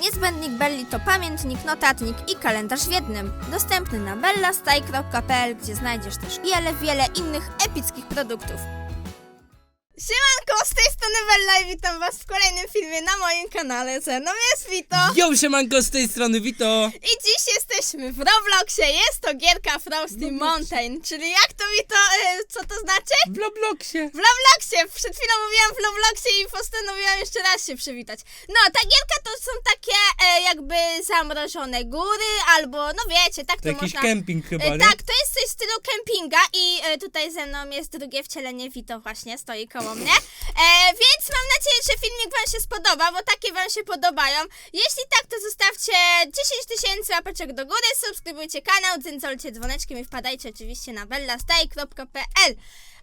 Niezbędnik Belli to pamiętnik, notatnik i kalendarz w jednym. Dostępny na bellastaj.pl, gdzie znajdziesz też wiele, wiele innych epickich produktów. Siemanko, z tej strony Bella i witam was w kolejnym filmie na moim kanale. Ze mną jest Vito. Yo, siemanko, z tej strony Wito! I dziś jesteśmy w Robloxie. Jest to gierka Frosty Mountain, czyli jak to Vito, y, co to znaczy? W Robloxie! W Robloxie! Przed chwilą mówiłam w Robloxie i postanowiłam jeszcze raz się przywitać. No, ta gierka to są takie e, jakby zamrożone góry, albo no wiecie, tak to, To jakiś można... kemping chyba, E, nie? Tak, to jest coś w stylu kempinga i e, tutaj ze mną jest drugie wcielenie Vito właśnie, stoi koło E, więc mam nadzieję, że filmik wam się spodoba, bo takie wam się podobają. Jeśli tak, to zostawcie 10 tysięcy łapeczek do góry, subskrybujcie kanał, dzyndzolcie dzwoneczkiem i wpadajcie oczywiście na bellastaj.pl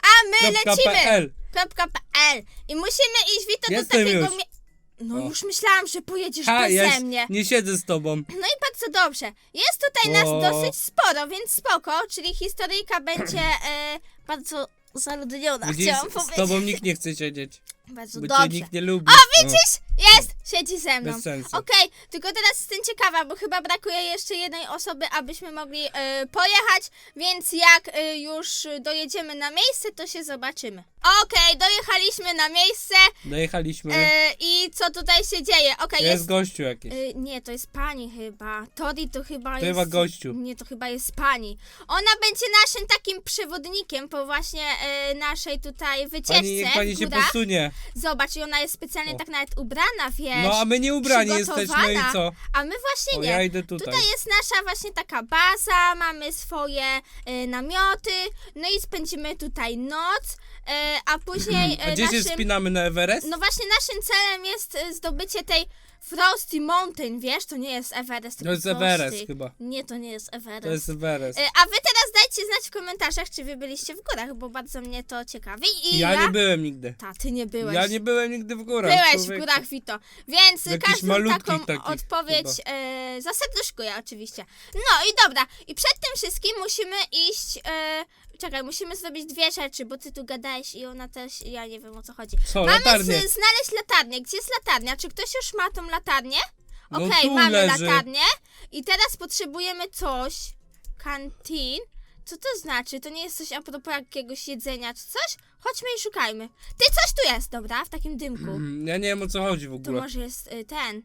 A my Kropka lecimy! PL. .pl I musimy iść Vito do Jestem takiego już. mie- No O. już myślałam, że pojedziesz Ha, beze ja mnie. nie siedzę z tobą. No i bardzo dobrze. Jest tutaj nas O. dosyć sporo, więc spoko, czyli historyjka będzie e, bardzo zaludniona, Widzisz, chciałam z powiedzieć. tobą nikt nie chce siedzieć, Bardzo bo dobrze. cię nikt nie lubi. O, widzisz? Jest! Siedzi ze mną. Bez sensu. Okej, tylko teraz jestem ciekawa, bo chyba brakuje jeszcze jednej osoby, abyśmy mogli e, pojechać, więc jak e, już dojedziemy na miejsce, to się zobaczymy. Okej, dojechaliśmy na miejsce Dojechaliśmy. e, i co tutaj się dzieje? Okej, jest, jest gościu jakiś. Y, nie, to jest pani chyba. Tori to chyba To jest. chyba gościu. Nie, to chyba jest pani. Ona będzie naszym takim przewodnikiem po właśnie y, naszej tutaj wycieczce. Pani, niech pani w się górach. posunie. Zobacz, i ona jest specjalnie O. tak nawet ubrana, wiesz. No, a my nie ubrani jesteśmy przygotowana. i co? A my właśnie O, nie. ja idę tutaj. Tutaj jest nasza właśnie taka baza, mamy swoje y, namioty, no i spędzimy tutaj noc, y, a później y, A gdzie się naszym... wspinamy na Everest? No właśnie naszym celem jest y, zdobycie tej Frosty Mountain, wiesz? To nie jest Everest, To tylko jest Frosty. Everest chyba. Nie, to nie jest Everest. To jest Everest. Y, A wy teraz dajcie znać w komentarzach, czy wy byliście w górach, bo bardzo mnie to ciekawi. I Ja ja... nie byłem nigdy. Ta, ty nie byłeś. Ja nie byłem nigdy w górach. Byłeś w człowieku. górach, Vito. Więc Jakichś każdą taką takich odpowiedź e, zaserduszkuję oczywiście. No i dobra. I przed tym wszystkim musimy iść... E, czekaj, musimy zrobić dwie rzeczy, bo ty tu gadałeś i ona też... Ja nie wiem o co chodzi. Co, Mamy latarnię? z, znaleźć latarnię. Gdzie jest latarnia? Czy ktoś już ma tą latarnię? No Okej, tu mamy leży. latarnię. I teraz potrzebujemy coś. Kantin. Co to znaczy? To nie jest coś a propos jakiegoś jedzenia czy coś? Chodźmy i szukajmy. Ty, coś tu jest, dobra? W takim dymku. Mm, Ja nie wiem o co chodzi w To ogóle. może jest y, ten.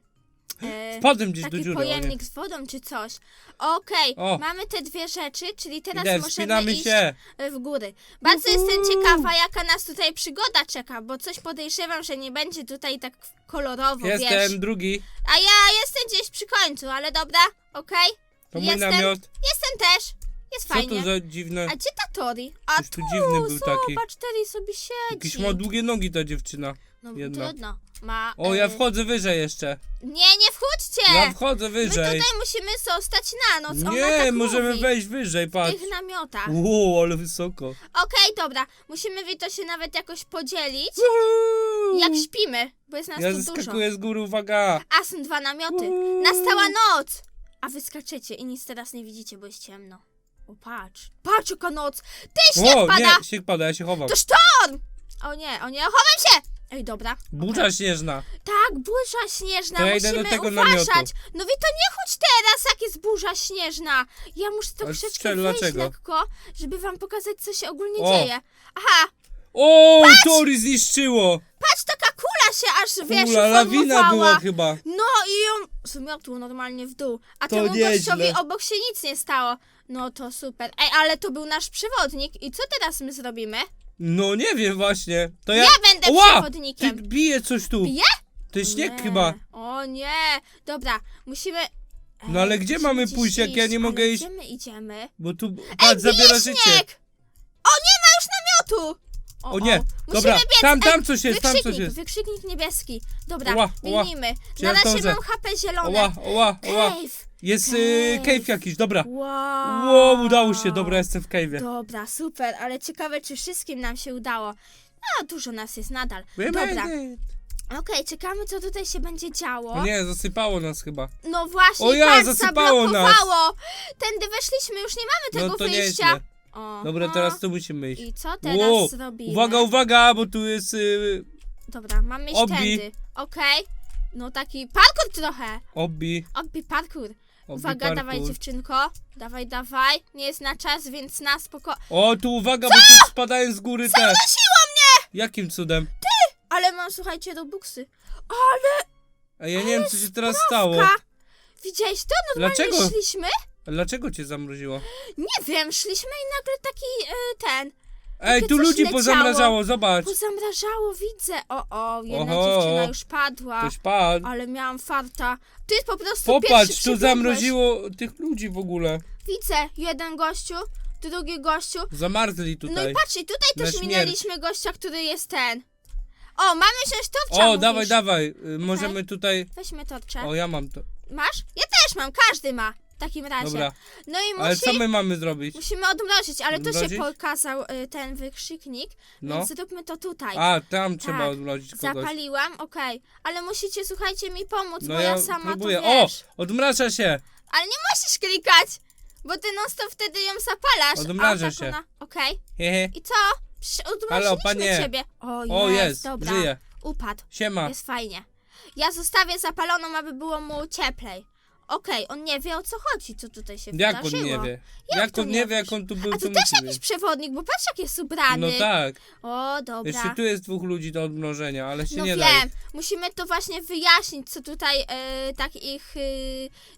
Y, Wpadłem gdzieś do taki dziury. o nie. pojemnik z wodą czy coś. Okej, O. mamy te dwie rzeczy, czyli teraz Idę, możemy wspinamy iść się. y, w góry. Bardzo jestem ciekawa, jaka nas tutaj przygoda czeka, bo coś podejrzewam, że nie będzie tutaj tak kolorowo, wiesz. Jestem drugi. A ja jestem gdzieś przy końcu, ale dobra, okej. To mój Jestem. namiot. Jestem też. Jest Co fajnie. tu za dziwne... A gdzie ta Tori? A Coś tu dziwny był taki. zobacz, Tori sobie siedzi. Jakieś ma długie nogi ta dziewczyna. No trudno. Ma, O, ja y, wchodzę wyżej jeszcze. Nie, nie wchodźcie! Ja wchodzę My wyżej. tutaj musimy zostać na noc. Ona Nie, tak możemy mówi. wejść wyżej, W patrz. tych namiotach. Wow, ale wysoko. Okej, dobra. Musimy Wito się nawet jakoś podzielić. Jak śpimy, bo jest nas Ja tu dużo. zeskakuję z góry, uwaga. A są dwa namioty. Uuu. Nastała noc! A wy skaczecie i nic teraz nie widzicie, bo jest ciemno. O, patrz. Patrz, jaka noc! Ty, śnieg O, pada! nie, śnieg pada, ja się chowam. To sztorm! O nie, o nie, chowam się! Ej, dobra. Burza śnieżna. Tak, burza śnieżna, To ja idę musimy do tego uważać. namiotu. No wy to nie chodź teraz, jak jest burza śnieżna. Ja muszę troszeczkę strzel, wejść dlaczego? lekko, żeby wam pokazać, co się ogólnie O. dzieje. Aha, O, Tori zniszczyło. patrz, taka kula się aż, wiesz, Kula, lawina była chyba. No i ją zmiotło normalnie w dół. A To temu nieźle. gościowi obok się nic nie stało. No to super. Ej, ale to był nasz przewodnik. I co teraz my zrobimy? No nie wiem właśnie. To ja... Ja będę Ła! Ty przewodnikiem. bije coś tu. Bije? To jest śnieg nie. chyba. O nie. Dobra, musimy... No ale gdzie musimy mamy gdzieś pójść, jak ja nie mogę iść? Gdzie my idziemy? Bo tu patrz, zabiera bije życie. śnieg! O, nie ma już namiotu! O nie, Musimy dobra, biec. tam, tam coś jest, tam coś jest. Wykrzyknik niebieski. Dobra, oła. biegnijmy. Czy Na ja razie mam HP zielone. Oła, oła, oła. Cave. Jest y, Cave. cave jakiś, dobra. Wow. Wow, udało się, dobra, jestem w cave'ie. Dobra, super, ale ciekawe, czy wszystkim nam się udało. No, dużo nas jest nadal. We Dobra, made it. okej, czekamy, co tutaj się będzie działo. Nie, zasypało nas chyba. No właśnie, O ja, patrz, zasypało nas. zablokowało. Tędy weszliśmy, już nie mamy No tego to wyjścia. nieźle. Oho. Dobra, teraz tu musimy iść. I co teraz Wow, zrobimy? Uwaga, uwaga, bo tu jest... Y, Dobra, mamy iść Obi. tędy. Okej. No taki parkour trochę. Obi, Obi parkour. obi Uwaga, parkour. dawaj dziewczynko. Dawaj, dawaj. Nie jest na czas, więc na spoko... O, tu uwaga, bo tu spadają z góry te. Nosiło mnie! Jakim cudem? Ale mam, słuchajcie, robuxy. Ale A ja nie wiem, co się teraz stało. Ka. Widziałeś to? Normalnie Dlaczego? szliśmy? Dlaczego cię zamroziło? Nie wiem, szliśmy i nagle taki y, ten. Ej, tu coś ludzi leciało. pozamrażało, zobacz. Pozamrażało, widzę. O, o, jedna Oho. dziewczyna już padła. Ktoś padł. Ale miałam farta. Ty po prostu Popatrz, tu przybiegłeś. zamroziło tych ludzi w ogóle. Widzę, jeden gościu, drugi gościu. Zamarzli No tutaj. i patrz, i tutaj Na też śmierć. minęliśmy gościa, który jest ten. O, mamy wziąć torcza, O, mówisz. dawaj, dawaj. y, Możemy tutaj... Weźmy torcze. O, ja mam to. Masz? Ja też mam, każdy ma. W takim razie. Dobra. No i Ale musi... co my mamy zrobić? Musimy odmrozić, ale tu się Odmrozić? pokazał y, ten wykrzyknik, No. więc zróbmy to tutaj. A, tam trzeba Tak. odmrozić kogoś. Zapaliłam, okej. Ale musicie, słuchajcie, mi pomóc, No bo ja ja sama próbuję. to O, wiesz. odmraża się. Ale nie musisz klikać, bo ty non stop wtedy ją zapalasz. Odmraża tak się. Ona... Okej. Hehe. I co? Przecież Halo, panie. ciebie. O, jest, dobra. żyje. Upadł. Siema. Jest fajnie. Ja zostawię zapaloną, aby było mu cieplej. Okej, on nie wie o co chodzi, co tutaj się Jak on wydarzyło. nie wie? Jak Jak, to on nie wie, jak on tu był, A to też jakiś przewodnik, bo patrz jak jest ubrany. No tak. O, dobra. Jeszcze tu jest dwóch ludzi do odmrożenia, ale się No nie wiem, da. ich. musimy to właśnie wyjaśnić, co tutaj e, tak ich, e,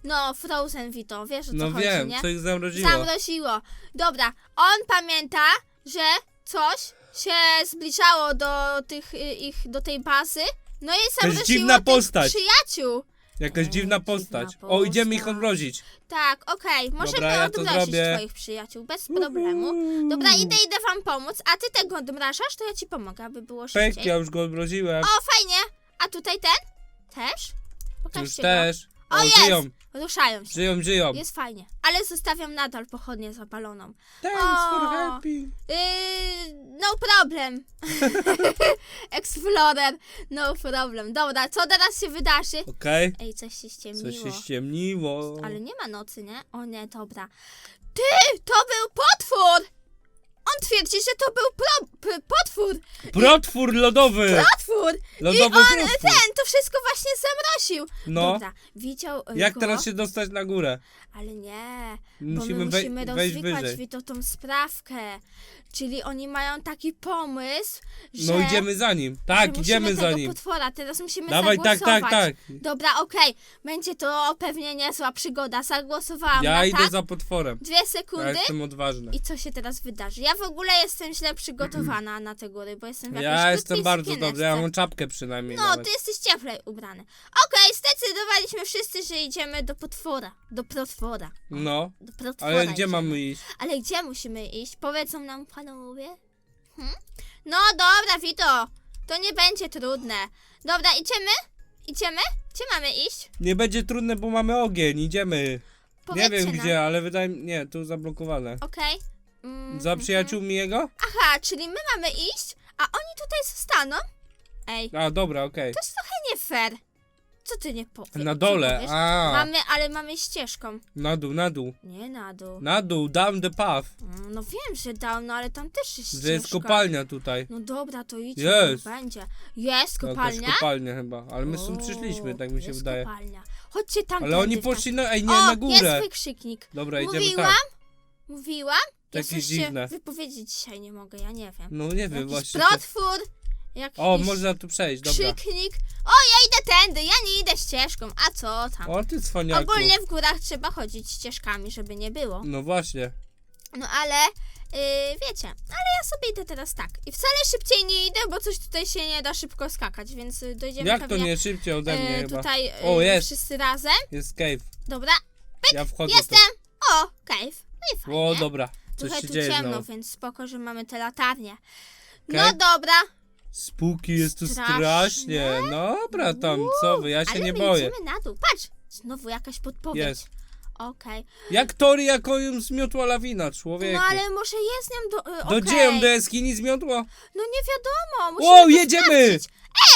no, Frozen Vito, wiesz o co No chodzi, wiem, nie? co ich zamroziło. Zamroziło. Dobra, on pamięta, że coś się zbliżało do tych y, ich, do tej bazy, no i zamroziło dziwna tych postać. przyjaciół. Jakaś dziwna postać. O, idziemy ich odmrozić. Tak, okej, możemy Dobra, ja to odmrozić zrobię. twoich przyjaciół, bez problemu. Dobra, idę, idę wam pomóc, a ty tego odmrażasz, to ja ci pomogę, aby było szybciej. Pek, ja już go odmroziłem. O, fajnie. A tutaj ten? Też? Już Pokażcie też. O, O, jest! żyją, go. Ruszają się. żyją, żyją. Jest fajnie. Ale zostawiam nadal pochodnię zapaloną. Thanks O. for helping. Yy, no problem. Explorer. No problem. Dobra, co teraz się wydarzy? Okej. Ej, coś się ściemniło. Coś się ściemniło. Ale nie ma nocy, nie? O nie, dobra. Ty, to był potwór! On twierdzi, że to był pro, p, potwór. Protwór lodowy. Potwór! Lodowy I on protwór. ten, to wszystko właśnie zamroził. No. Dobra, widział y, Jak go, teraz się dostać na górę? Ale nie, Musimy, bo wej- my musimy wejść rozwikłać wyżej. Wito tą sprawkę. Czyli oni mają taki pomysł, że No idziemy za nim. że Tak, musimy idziemy tego za nim. potwora, teraz musimy Dawaj, tak, zagłosować. tak, tak. Dobra, okej, będzie to pewnie niezła przygoda. Zagłosowałam Ja na idę tak. za potworem. Dwie Ja sekundy. jestem odważny. I co się teraz wydarzy? Ja w ogóle jestem źle przygotowana na te góry, bo jestem w jakiejś Ja krótkiej jestem bardzo sukieneczce. dobry, ja mam czapkę przynajmniej No, nawet. ty jesteś cieplej ubrany. Okej, zdecydowaliśmy wszyscy, że idziemy do potwora. Do potwora. No, Do potwora ale gdzie idziemy. mamy iść? Ale gdzie musimy iść? Powiedzą nam panowie. Hm? No dobra, Wito. To nie będzie trudne. Dobra, idziemy? Idziemy? Gdzie mamy iść? Nie będzie trudne, bo mamy ogień, idziemy. Powiedzcie nie wiem nam. gdzie, ale wydaje mi... Nie, tu zablokowane. Okej. Mm, Za przyjaciółmi jego? Aha, czyli my mamy iść, a oni tutaj zostaną? Ej, A, dobra, okej. to jest trochę nie fair. Co ty nie powiesz? Na dole, a. Mamy, ale mamy ścieżką. Na dół, na dół. Nie na dół. Na dół, down the path. Mm, No wiem, że dał, no ale tam też jest ścieżka. Że jest kopalnia tutaj. No dobra, to idź, Jest. będzie. Jest Jakaś kopalnia? kopalnia chyba, ale my stąd przyszliśmy, tak mi się jest wydaje. kopalnia. Chodźcie tam. Ale oni poszli na... Ej, nie, o, na górę. jest wykrzyknik. Dobra, idziemy Mówiłam? tak. Mówiłam? Ja Jakieś coś się dziwne. wypowiedzieć dzisiaj nie mogę, ja nie wiem. No nie wiem Jakiś właśnie. to- protwór, jakiś O, można tu przejść, dobra. krzyknik. O, ja idę tędy, ja nie idę ścieżką. A co tam? O, ty cwaniaku. Ogólnie w górach trzeba chodzić ścieżkami, żeby nie było. No właśnie. No ale yy, wiecie, ale ja sobie idę teraz tak. I wcale szybciej nie idę, bo coś tutaj się nie da szybko skakać, więc y, dojdziemy Jak to pewnie nie szybciej ode mnie y, chyba? tutaj y, O, jest. wszyscy razem. Jest cave. Dobra, Ja wchodzę jestem. O, cave. No i tu. fajnie. O, dobra. Coś Trochę się tu dzieje ciemno, znowu. więc spoko, że mamy te latarnie. No Okej. dobra, Spooky jest tu Straszne. strasznie. Dobra, tam, co wy, ja się ale nie my boję. idziemy na dół. Patrz, znowu jakaś podpowiedź. Jest. Okej. Jak Tori, jako ją zmiotła lawina, człowieku. No ale może jest nią do... Y, Do okej. gdzie ją do jaskini zmiotło? No nie wiadomo, musimy to jedziemy! sprawdzić.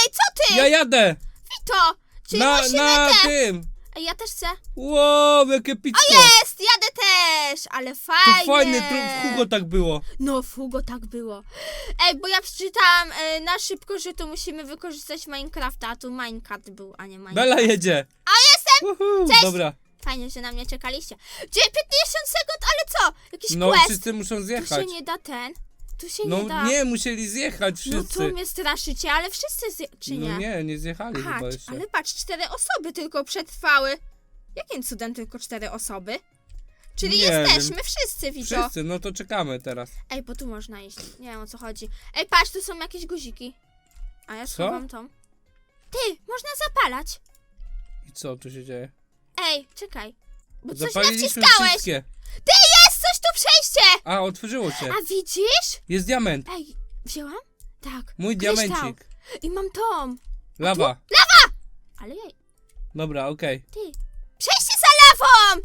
Ej, co ty? Ja jadę! Wito! Czyli Na, musimy na te... tym! Ej, ja też chcę. Wow, jakie pizko! Jest! Jadę też, ale To fajnie. fajne, to w Hugo tak było. No, w Hugo tak było. Ej, bo ja przeczytałam e, na szybko, że tu musimy wykorzystać Minecrafta, a tu Minecraft był, a nie Minecraft. Bela jedzie. A jestem! Uhu, Cześć! Dobra. Fajnie, że na mnie czekaliście. Gdzie 50 sekund, ale co? Jakiś No, quest. wszyscy muszą Tu się zjechać. nie da ten. Tu się No nie da. nie, musieli zjechać no wszyscy. tu mnie straszycie, ale wszyscy zje... czy nie? No nie, nie zjechali chyba Patrz, jeszcze. ale patrz, cztery osoby tylko przetrwały. Jakim cudem tylko cztery osoby? Czyli Nie jesteśmy wiem. wszyscy, Wito. Wszyscy, no to czekamy teraz. Ej, bo tu można iść. Nie wiem o co chodzi. Ej, patrz, tu są jakieś guziki. A ja schowam tą. Ty, można zapalać. I co tu się dzieje? Ej, czekaj. Bo coś naciskałeś. wszystkie. Ty, jest tu przejście! A, otworzyło się. A widzisz? Jest diament. Ej, wzięłam? Tak. Mój kryształ. diamencik. I mam tą. Lawa. Ale jej, Dobra, okej. ty. Przejście za lawą!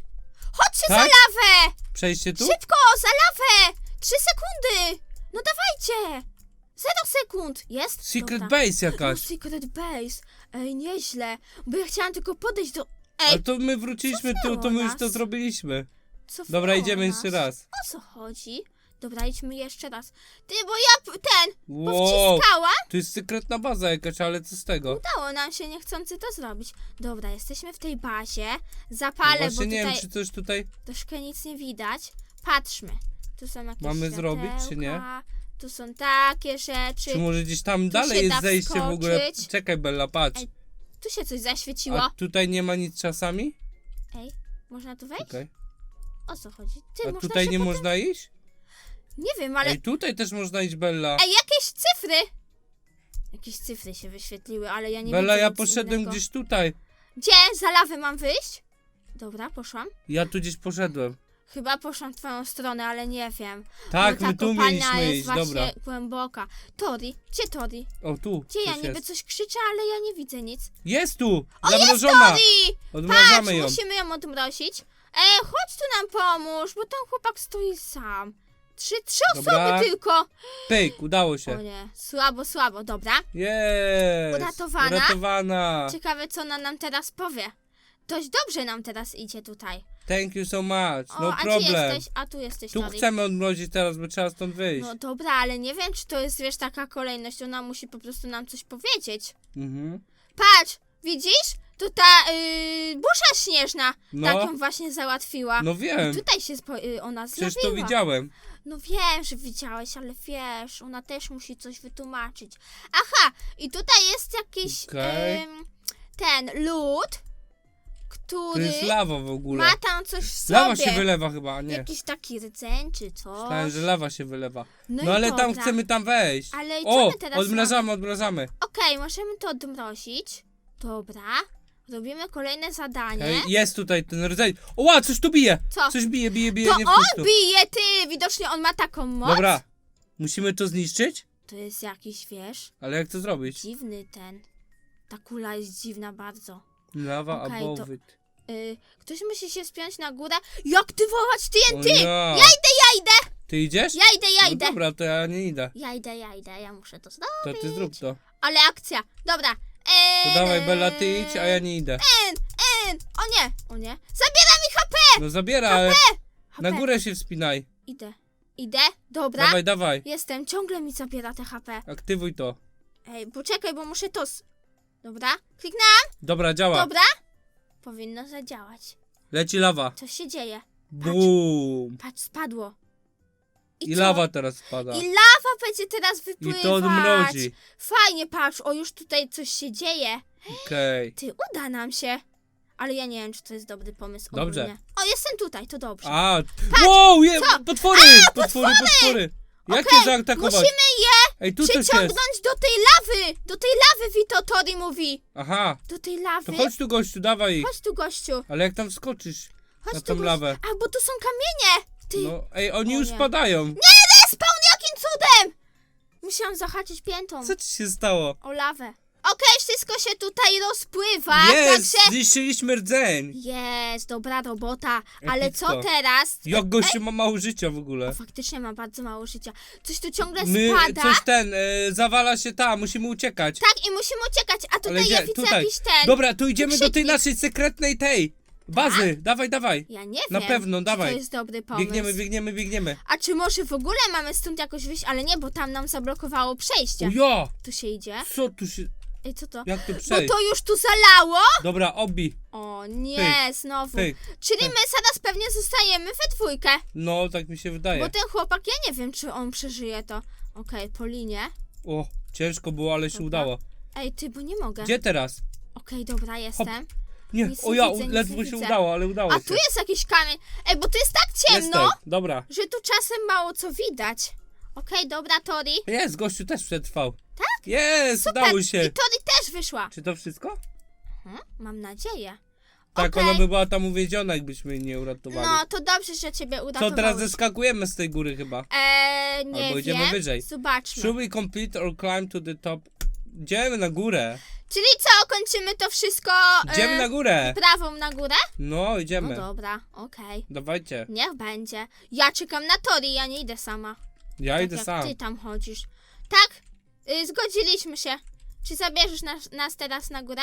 Chodźcie za Tak? lawę! Przejście tu? Szybko, za lawę! Trzy sekundy! No dawajcie! Zero sekund! Jest? Secret Dobra. base No, jakaś. secret base. Ej, nieźle. Bo ja chciałam tylko podejść do... Ale Ej, to my wróciliśmy tu, to my już to nas. zrobiliśmy. Co Dobra, idziemy nas? jeszcze raz. O co chodzi? Dobra, idźmy jeszcze raz. Ty, bo ja p- ten, Wow, powciskałam. tu jest sekretna baza jakaś, ale co z tego? Udało nam się niechcący to zrobić. Dobra, jesteśmy w tej bazie. No Zapalę, bo Właśnie nie tutaj wiem, czy coś tutaj... troszkę nic nie widać. Patrzmy. Tu są jakieś Mamy zrobić, czy nie? światełka, Tu są takie rzeczy. Czy może gdzieś tam się dalej da jest zejście w ogóle? wskoczyć. Czekaj, Bella, patrz. Ej, Tu się coś zaświeciło. A tutaj nie ma nic czasami? Ej, można tu wejść? Okej. O co chodzi? Ty, A można tutaj się nie potem... można iść? Nie wiem, ale... Ej, tutaj też można iść, Bella. Ej, jakieś cyfry! Jakieś cyfry się wyświetliły, ale ja nie Bella, widzę ja nic poszedłem innego. gdzieś tutaj. Gdzie? Za lawę mam wyjść? Dobra, poszłam. Ja tu gdzieś poszedłem. Chyba poszłam w twoją stronę, ale nie wiem. Tak, bo ta my tu kopalnia mieliśmy jest iść, właśnie dobra. głęboka. Tori, gdzie Tori? O, tu. Gdzie ja coś niby jest. coś krzyczę, ale ja nie widzę nic. Jest tu! O, jest Zamrożona! Tori! Patrz, Odmrażamy ją. musimy ją odmrozić. Ej, chodź tu nam pomóż, bo ten chłopak stoi sam. Trzy, trzy Dobra. osoby tylko. Pyk, udało O się. nie, słabo, słabo, dobra. Jest! Uratowana? Uratowana! Ciekawe, co ona nam teraz powie. Dość dobrze nam teraz idzie tutaj. Thank you so much. O, No a problem. jesteś? A tu jesteś, Tu chcemy odmrozić teraz, bo trzeba stąd wyjść. No dobra, ale nie wiem, czy to jest, wiesz, taka kolejność. Ona musi po prostu nam coś powiedzieć. Mhm. Patrz, widzisz? To ta yy, burza śnieżna No. tak ją właśnie załatwiła. No I wiem. tutaj się spo, yy, ona zjawiła. Przecież to widziałem. No wiem, że widziałeś, ale wiesz, ona też musi coś wytłumaczyć. Aha, i tutaj jest jakiś Okej. ten lód, To który jest lawa w ogóle. ma tam coś w sobie. Lawa się wylewa chyba, a nie. Jakiś taki rdzeń czy coś. Myślałem, że lawa się wylewa. No, No i ale tam dobra. chcemy tam wejść. Ale i co O, my teraz odmrażamy, odmrażamy. Okej, możemy to odmrozić. Dobra. Robimy kolejne zadanie. Ej, Jest tutaj ten rdzeń. Oła, coś tu bije. Co? Coś bije, bije, bije. To nie wchodź tu. on bije, ty! Widocznie on ma taką moc. Dobra. Musimy to zniszczyć? To jest jakiś, wiesz, Ale jak to zrobić? dziwny ten. Ta kula jest dziwna bardzo. Lawa Okej, it. Y, ktoś musi się spiąć na górę i aktywować O TNT! ja. Ja idę, ja idę! Ty idziesz? Ja idę, ja No idę! dobra, to ja nie idę. Ja idę, ja idę, ja muszę to zrobić. To ty zrób to. Ale akcja. Dobra. Eee, To dawaj Bella, ty idź, a ja nie idę. En, en. O nie, o nie. Zabiera mi HP! No zabiera, ale HP. na górę się wspinaj. Idę. Idę? Dobra. Dawaj, dawaj. Jestem, ciągle mi zabiera te HP. Aktywuj to. Ej, poczekaj, bo muszę to... s- Dobra, kliknęłam. Dobra, działa. Dobra. Powinno zadziałać. Leci lawa. Coś się dzieje. Bum. Patrz, spadło. I co? lawa teraz spada. I lawa będzie teraz I wypływać. to odmrozi. Fajnie, patrz, o już tutaj coś się dzieje. Okej. Ty, uda nam się. Ale ja nie wiem, czy to jest dobry pomysł Dobrze. ogólnie. O, jestem tutaj, to dobrze. A, wow, je, Co? potwory, potwory, potwory. Jak Okej, je zaatakować? Musimy je Ej, tu coś jest. przyciągnąć do tej lawy. Do tej lawy, Vito Tori mówi. Aha, Do tej lawy. to chodź tu gościu, dawaj ich. Chodź tu, gościu. Ale jak tam skoczysz Chodź na tu, tą gościu. lawę? A, bo tu są kamienie. Ty, No, ej, oni O już nie. spadają. Nie, respawn, jakim cudem! Musiałam zahaczyć piętą Co ci się stało? o lawę. Okej, wszystko się tutaj rozpływa, Jest, także... zniszczyliśmy rdzeń. Jest, dobra robota. Ale Epicko. co teraz? Jak gościu ma mało życia w ogóle. Faktycznie ma bardzo mało życia. Coś tu ciągle My, spada. coś ten, e, zawala się tam, musimy uciekać. Tak, i musimy uciekać. A tutaj ja widzę jakiś ten... Dobra, tu idziemy do tej Krzyknik. naszej sekretnej tej. Bazy, dawaj, dawaj. Ja nie Na wiem. pewno, czy dawaj. to jest dobry pomysł. Biegniemy, biegniemy, biegniemy. A czy może w ogóle mamy stąd jakoś wyjść, ale nie, bo tam nam zablokowało przejście. O ja! Tu się idzie. Co tu się... Ej, co to? Jak tu Bo przejść? to już tu zalało? Dobra, obi. O nie, znowu. Pyk. Czyli my zaraz pewnie zostajemy we dwójkę. No, tak mi się wydaje. Bo ten chłopak, ja nie wiem, czy on przeżyje to. Okej, po linie. O, ciężko było, ale się Dobra. udało. Ej, ty, bo nie mogę. Gdzie teraz? Okej, dobra, jestem. Nie, Nic o nie ja, widzę, nic ledwo nie się widzę. udało, ale udało A się. tu jest jakiś kamień. Ej, bo tu jest tak ciemno, Jestem, dobra. że tu czasem mało co widać. Okej, dobra, Tori. Jest, gościu też przetrwał. Tak? Jest, Super. udało I się. Tori też wyszła. Czy to wszystko? Hmm? Mam nadzieję. Tak, Okej. ona by była tam uwięziona, jakbyśmy jej nie uratowali. No, to dobrze, że ciebie Co, uratowałeś. teraz zeskakujemy z tej góry chyba? Eee, nie Albo idziemy wiem. wyżej. Zobaczmy. Should we complete or climb to the top? Idziemy na górę. Czyli co, kończymy to wszystko Idziemy e, na górę. prawą na górę? No, No idziemy. dobra, okej. Dawajcie. Niech będzie. Ja czekam na Tori, ja nie idę sama. Ja tak idę jak sam. ty tam chodzisz. Tak, y, zgodziliśmy się. Czy zabierzesz nas, nas teraz na górę?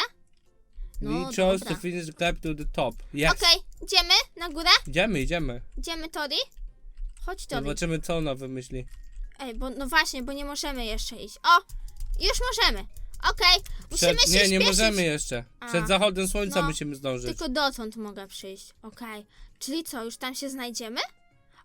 No, We chose dobra. to finish the to the top. Yes. Okej, idziemy na górę? Idziemy, idziemy. Idziemy Tori? Chodź Tori. Zobaczymy, co ona wymyśli. Ej, bo no właśnie, bo nie możemy jeszcze iść. O, już możemy. Okej, musimy Przed... się Nie, nie śpieszyć. możemy jeszcze. Przed A. zachodem słońca No, musimy zdążyć. Tylko dotąd mogę przyjść. Okej. Czyli co, już tam się znajdziemy?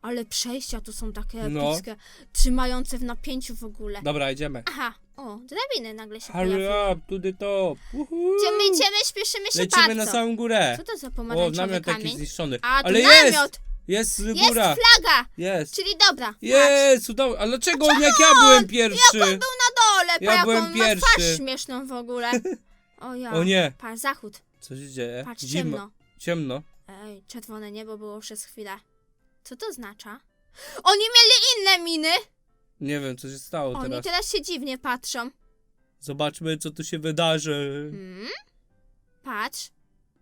Ale przejścia tu są takie No. epickie, trzymające w napięciu w ogóle. Dobra, idziemy. Aha, o, drabiny nagle się Hurry pojawiły. up to the top. Uhu. Idziemy, idziemy, śpieszymy się Lecimy bardzo. na samą górę. Co to za O, pomarańczowy namiot jakiś kamień? zniszczony. A, tu Ale jest! namiot! Jest Jest góra. flaga! Jest. Czyli dobra. patrz. Jest, udało. A dlaczego on, jak ja byłem pierwszy? Był Ja byłem on ma pierwszy. twarz śmieszną w ogóle. O ja. O nie. Patrz, zachód. Co się dzieje? Patrz, ciemno. Ciemno. Ej, czerwone niebo było przez chwilę. Co to oznacza? Oni mieli inne miny! Nie wiem, co się stało Oni teraz. teraz się dziwnie patrzą. Zobaczmy, co tu się wydarzy. Hmm? Patrz.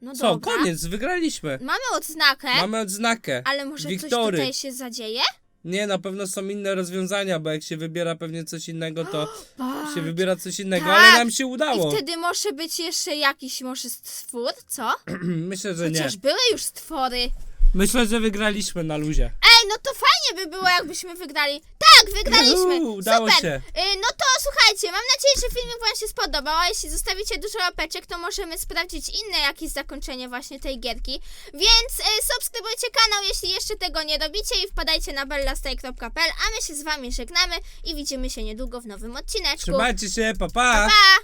No Co, dobra. koniec, wygraliśmy. Mamy odznakę, Mamy odznakę. ale może Wiktory. coś tutaj się zadzieje? Nie, na pewno są inne rozwiązania, bo jak się wybiera pewnie coś innego, to się wybiera coś innego, Tak. ale nam się udało. I wtedy może być jeszcze jakiś może stwór, co? Myślę, że nie. Chociaż były już stwory. Myślę, że wygraliśmy na luzie. Ej, no to fajnie by było, jakbyśmy wygrali. Tak, wygraliśmy. Udało Super. się. Y, no to słuchajcie, mam nadzieję, że filmik wam się spodobał, a jeśli zostawicie dużo łapeczek, to możemy sprawdzić inne jakieś zakończenie właśnie tej gierki. Więc y, subskrybujcie kanał, jeśli jeszcze tego nie robicie i wpadajcie na bellastay.pl, a my się z wami żegnamy i widzimy się niedługo w nowym odcineczku. Trzymajcie się, pa pa! Pa!